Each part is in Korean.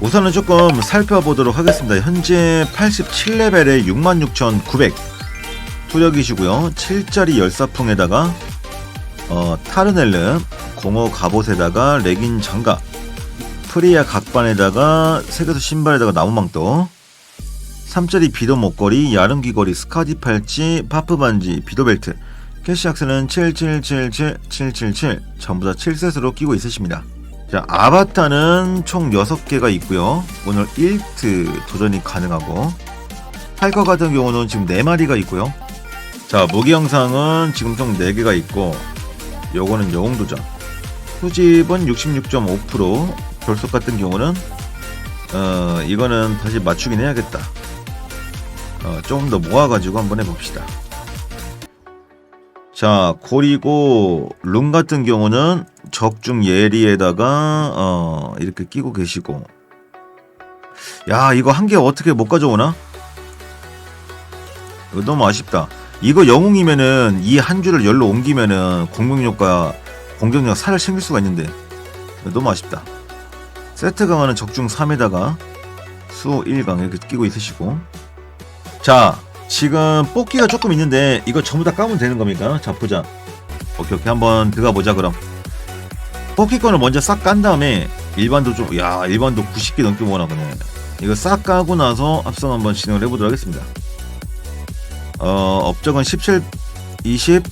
우선은 조금 살펴보도록 하겠습니다. 현재 87레벨에 66,900 투력이시고요. 7짜리 열사풍에다가 어, 타르넬름, 공허 갑옷에다가 레긴 장갑, 프리아 각반에다가 세계수 신발에다가 나무망토, 3짜리 비도 목걸이, 야름 귀걸이, 스카디 팔찌, 파프 반지, 비도 벨트, 캐시 악스는 7777777 전부 다 7셋으로 끼고 있으십니다. 자, 아바타는 총 6개가 있고요. 오늘 1트 도전이 가능하고 팔거 같은 경우는 지금 4마리가 있고요. 자, 무기 영상은 지금 총 4개가 있고 요거는 영웅 도전 수집은 66.5% 결속 같은 경우는 어 이거는 다시 맞추긴 해야겠다 어, 조금 더 모아가지고 한번 해봅시다 자 고리고 룸 같은 경우는 적중 예리에다가 어 이렇게 끼고 계시고. 야 이거 한 개 어떻게 못 가져오나? 이거 너무 아쉽다. 이거 영웅이면은 이 한 줄을 열로 옮기면은 공격력과 공격력 살을 챙길 수가 있는데. 너무 아쉽다. 세트 강화는 적중 3에다가 수 1강 이렇게 끼고 있으시고. 자 지금 뽑기가 조금 있는데 이거 전부 다 까면 되는 겁니까? 자 보자. 오케이 오케이 한번 들어가 보자 그럼. 뽑기 건을 먼저 싹 깐 다음에 일반도 좀 야 일반도 90개 넘게 모아나 보네. 이거 싹 까고 나서 합성 한번 진행을 해보도록 하겠습니다. 어, 업적은 17, 20,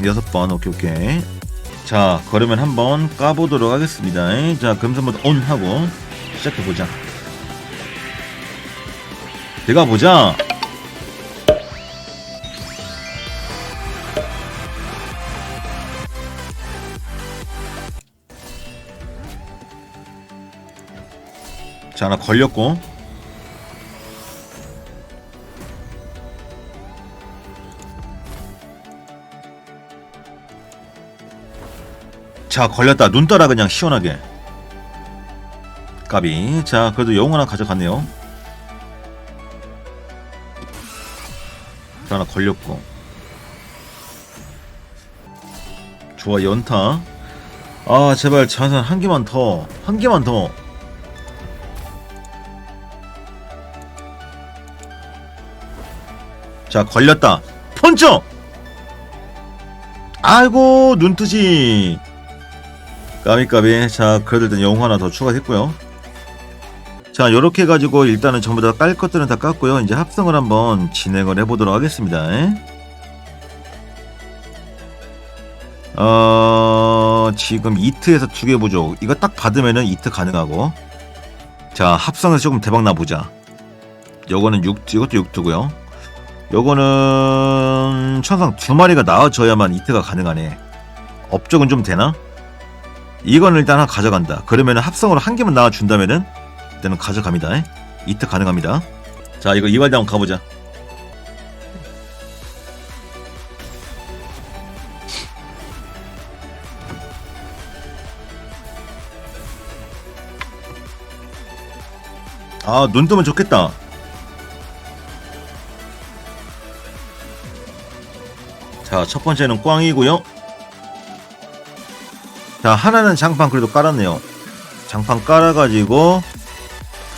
6번. 오케이, 오케이. 자, 그러면 한번 까보도록 하겠습니다. 자, 금선부터 온 하고 시작해보자. 들어가보자. 자, 하나 걸렸고. 자 걸렸다 눈 떠라 그냥 시원하게 까비 자 그래도 영웅 하나 가져갔네요 자, 하나 걸렸고 좋아 연타 아 제발 자산 한 개만 더 한 개만 더 자, 걸렸다. 펀쳐! 아이고, 눈뜨지. 까비까비. 자, 그래도 일단 영웅 하나 더 추가했고요. 자, 요렇게 해가지고 일단은 전부 다 깔 것들은 다 깠고요. 이제 합성을 한번 진행을 해보도록 하겠습니다. 어, 지금 이트에서 두 개 부족. 이거 딱 받으면은 이트 가능하고. 자, 합성에서 조금 대박 나보자. 요거는 6, 이것도 6투고요. 요거는 천상 두 마리가 나와줘야만 이트가 가능하네. 업적은 좀 되나? 이건 일단 하나 가져간다. 그러면 합성으로 한 개만 나와준다면은 일단은 가져갑니다. 에? 이트 가능합니다. 자 이거 이발대 한번 가보자. 아 눈 뜨면 좋겠다. 자, 첫 번째는 꽝이고요. 자, 하나는 장판 그래도 깔았네요. 장판 깔아가지고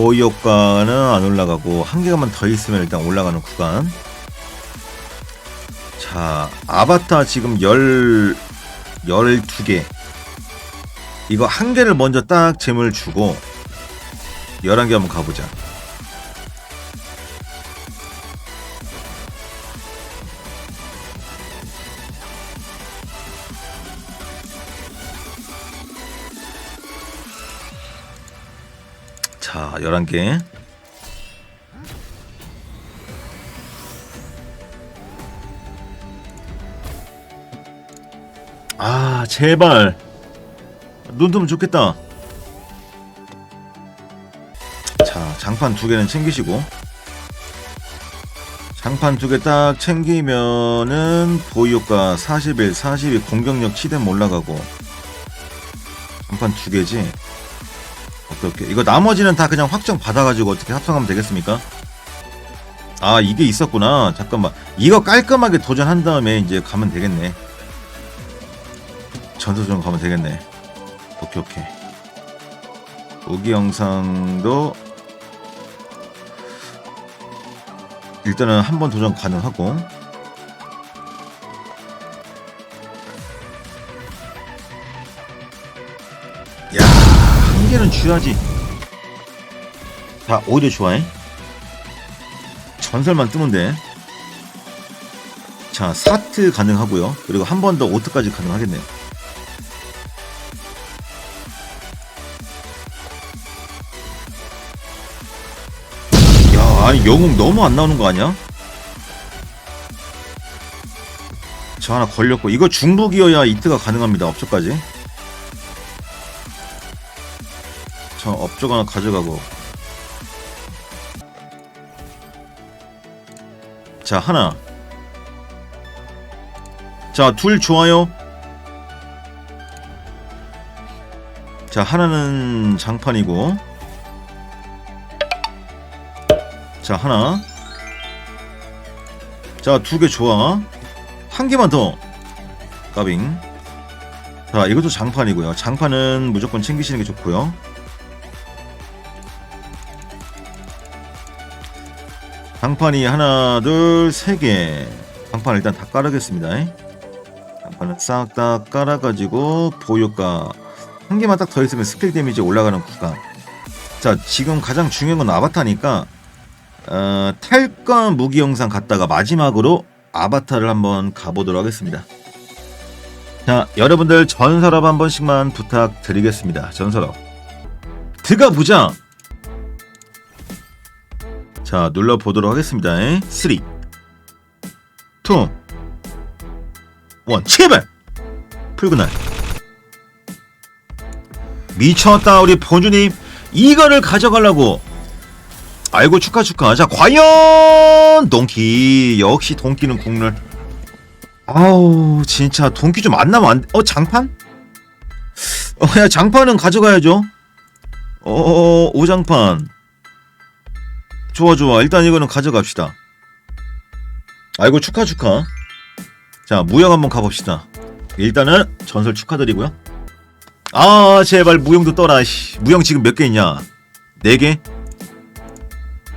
보이 효과는 안 올라가고 한 개만 더 있으면 일단 올라가는 구간. 자, 아바타 지금 열 열두 개. 이거 한 개를 먼저 딱 잼을 주고 열한 개 한번 가보자. 자, 11개. 아, 제발. 눈 뜨면 좋겠다. 자, 장판 두 개는 챙기시고. 장판 두 개 딱 챙기면은 보유효과 41, 42 공격력 7댐 올라가고. 장판 두 개지. 오케이 이거 나머지는 다 그냥 확정 받아가지고 어떻게 합성하면 되겠습니까? 아 이게 있었구나. 잠깐만. 이거 깔끔하게 도전한 다음에 이제 가면 되겠네. 전투전 가면 되겠네. 오케이 오케이. 무기 영상도 일단은 한번 도전 가능하고 한 개는 쥐야지. 자, 오히려 좋아해. 전설만 뜨면 돼. 자, 사트 가능하고요. 그리고 한 번 더 오트까지 가능하겠네요. 야, 아니 영웅 너무 안 나오는 거 아니야? 저 하나 걸렸고 이거 중복이어야 이트가 가능합니다. 업적까지. 자, 업적 하나 가져가고. 자, 하나. 자, 둘 좋아요. 자, 하나는 장판이고. 자, 하나. 자, 두 개 좋아. 한 개만 더. 까빙. 자, 이것도 장판이고요. 장판은 무조건 챙기시는 게 좋고요. 장판이 하나, 둘, 세 개. 장판 일단 다 깔아겠습니다. 장판은 싹 다 깔아가지고 보유가 한 개만 딱 더 있으면 스킬 데미지 올라가는 구간. 자, 지금 가장 중요한 건 아바타니까 어, 탈건 무기 영상 갔다가 마지막으로 아바타를 한번 가보도록 하겠습니다. 자, 여러분들 전설업 한 번씩만 부탁드리겠습니다. 전설업. 들어가보자! 자, 눌러보도록 하겠습니다. 3, 2, 1, 제발! 붉은 날. 미쳤다, 우리 본주님. 이거를 가져가려고. 아이고, 축하, 축하. 자, 과연! 동키. 역시 동키는 국룰. 아우, 진짜, 동키 좀 안 나면 안, 어, 장판? 어, 야, 장판은 가져가야죠. 어, 오장판. 좋아 좋아. 일단 이거는 가져갑시다. 아이고 축하 축하. 자 무용 한번 가봅시다. 일단은 전설 축하드리고요. 아 제발 무용도 떠라 씨. 무용 지금 몇 개 있냐? 4개?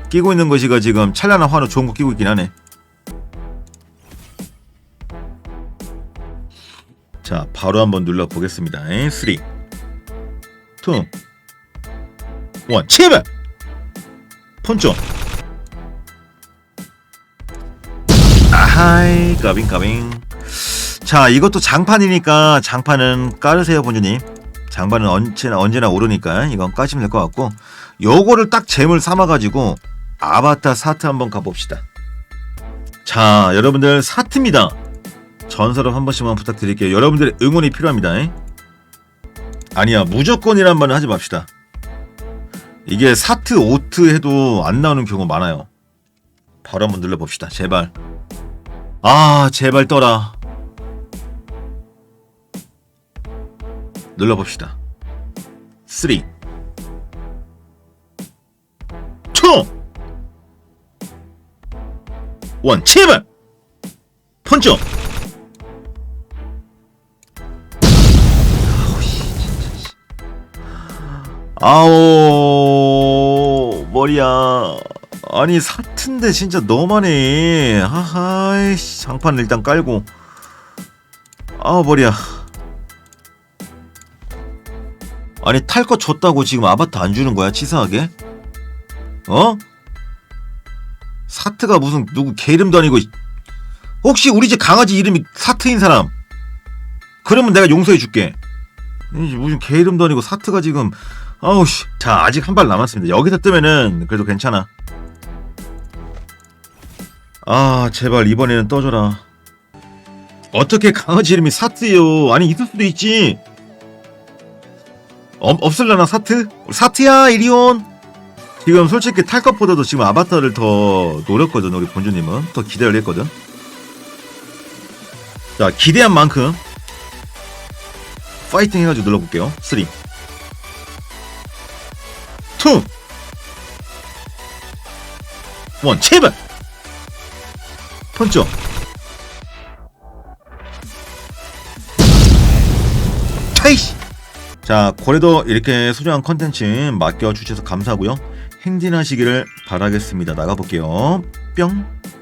끼고 있는 것이가 지금 찬란한 환호 좋은 거 끼고 있긴 하네. 자 바로 한번 눌러보겠습니다. 3 2 1 제발 폰존 하이 까빙 까빙 자 이것도 장판이니까 장판은 깔으세요 본주님. 장판은 언제나 언제나 오르니까 이건 까시면 될 것 같고 요거를 딱 재물 삼아가지고 아바타 사트 한번 가봅시다. 자 여러분들 사트입니다. 전설업 한 번씩만 부탁드릴게요. 여러분들의 응원이 필요합니다. 아니야 무조건이란 말은 하지 맙시다. 이게 사트 오트 해도 안 나오는 경우 많아요. 바로 한번 눌러봅시다. 제발. 아 제발 떠라. 눌러봅시다. 3 2 1 제발! 펀쳐! 아오 머리야 아니 사트인데 진짜 너만해 하하이 장판 일단 깔고. 아 머리야. 아니 탈 거 줬다고 지금 아바타 안 주는 거야 치사하게? 어? 사트가 무슨 누구 개 이름도 아니고 혹시 우리 집 강아지 이름이 사트인 사람? 그러면 내가 용서해 줄게. 무슨 개 이름도 아니고 사트가 지금 아우 씨. 자, 아직 한 발 남았습니다. 여기서 뜨면은 그래도 괜찮아. 아, 제발 이번에는 떠줘라. 어떻게 강아지 이름이 사트요? 아니 있을 수도 있지. 어, 없을려나 사트? 사트야 이리온. 지금 솔직히 탈 것보다도 지금 아바타를 더 노렸거든 우리 본주님은 더 기대를 했거든. 자 기대한 만큼 파이팅 해가지고 눌러볼게요. 3 2 1 제발 펀쳐 차이씨 자, 고래도 이렇게 소중한 컨텐츠 맡겨주셔서 감사하고요. 행진하시기를 바라겠습니다. 나가볼게요. 뿅.